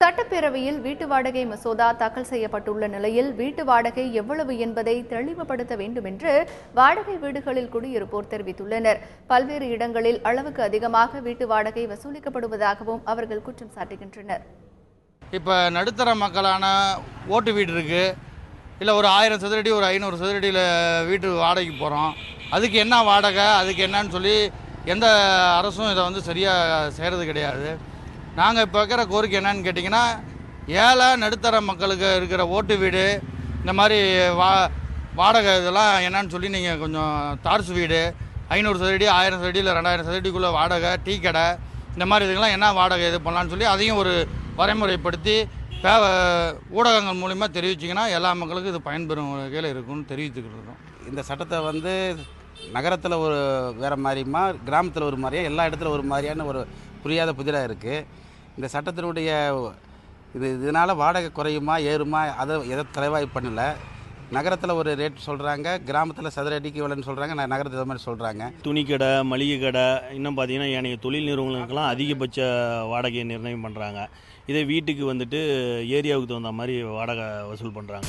சட்டப்பேரவையில் வீட்டு வாடகை மசோதா தாக்கல் செய்யப்பட்டுள்ள நிலையில் வீட்டு வாடகை எவ்வளவு என்பதை தெளிவுபடுத்த வேண்டும் என்று வாடகை வீடுகளில் குடியிருப்போர் தெரிவித்துள்ளனர். பல்வேறு இடங்களில் அளவுக்கு அதிகமாக வீட்டு வாடகை வசூலிக்கப்படுவதாகவும் அவர்கள் குற்றம் சாட்டுகின்றனர். இப்போ நடுத்தர மக்களான ஓட்டு வீடு இருக்குது இல்லை ஒரு ஆயிரம் சதுரடி ஒரு ஐநூறு சதுரடியில் வீட்டு வாடகைக்கு போகிறோம் அதுக்கு என்ன வாடகை அதுக்கு என்னன்னு சொல்லி எந்த அரசும் இதை வந்து சரியாக செய்கிறது கிடையாது. நாங்கள் இப்போ வைக்கிற கோரிக்கை என்னன்னு கேட்டிங்கன்னா ஏழை நடுத்தர மக்களுக்கு இருக்கிற ஓட்டு வீடு இந்த மாதிரி வா வாடகை இதெல்லாம் என்னன்னு சொல்லி நீங்கள் கொஞ்சம் தார்சு வீடு ஐநூறு சதுரடி ஆயிரம் சதுரடி இல்லை ரெண்டாயிரம் சதுரடிக்குள்ளே வாடகை டீ கடை இந்த மாதிரி இதுக்கெல்லாம் என்ன வாடகை இது பண்ணலான்னு சொல்லி அதையும் ஒரு வரைமுறைப்படுத்தி பே ஊடகங்கள் மூலிமா தெரிவிச்சிங்கன்னா எல்லா மக்களுக்கும் இது பயன்பெறும் வகையில் இருக்கும்னு தெரிவித்துக்கிறோம். இந்த சட்டத்தை வந்து நகரத்தில் ஒரு வேறு மாதிரியுமா கிராமத்தில் ஒரு மாதிரியா எல்லா இடத்துல ஒரு மாதிரியான ஒரு புரியாத புதிராக இருக்குது இந்த சட்டத்தினுடைய இது இதனால் வாடகை குறையுமா ஏறுமா அதை எதை தலைவாய் பண்ணல. நகரத்தில் ஒரு ரேட் சொல்கிறாங்க கிராமத்தில் சதுரடிக்கு இவ்வளோன்னு சொல்கிறாங்க நான் நகரத்தில் இது மாதிரி சொல்கிறாங்க துணிக்கடை மளிகை கடை இன்னும் பார்த்தீங்கன்னா ஏனைய தொழில் நிறுவனங்களுக்கெல்லாம் அதிகபட்ச வாடகையை நிர்ணயம் பண்ணுறாங்க இதே வீட்டுக்கு வந்துட்டு ஏரியாவுக்கு தகுந்த மாதிரி வாடகை வசூல் பண்ணுறாங்க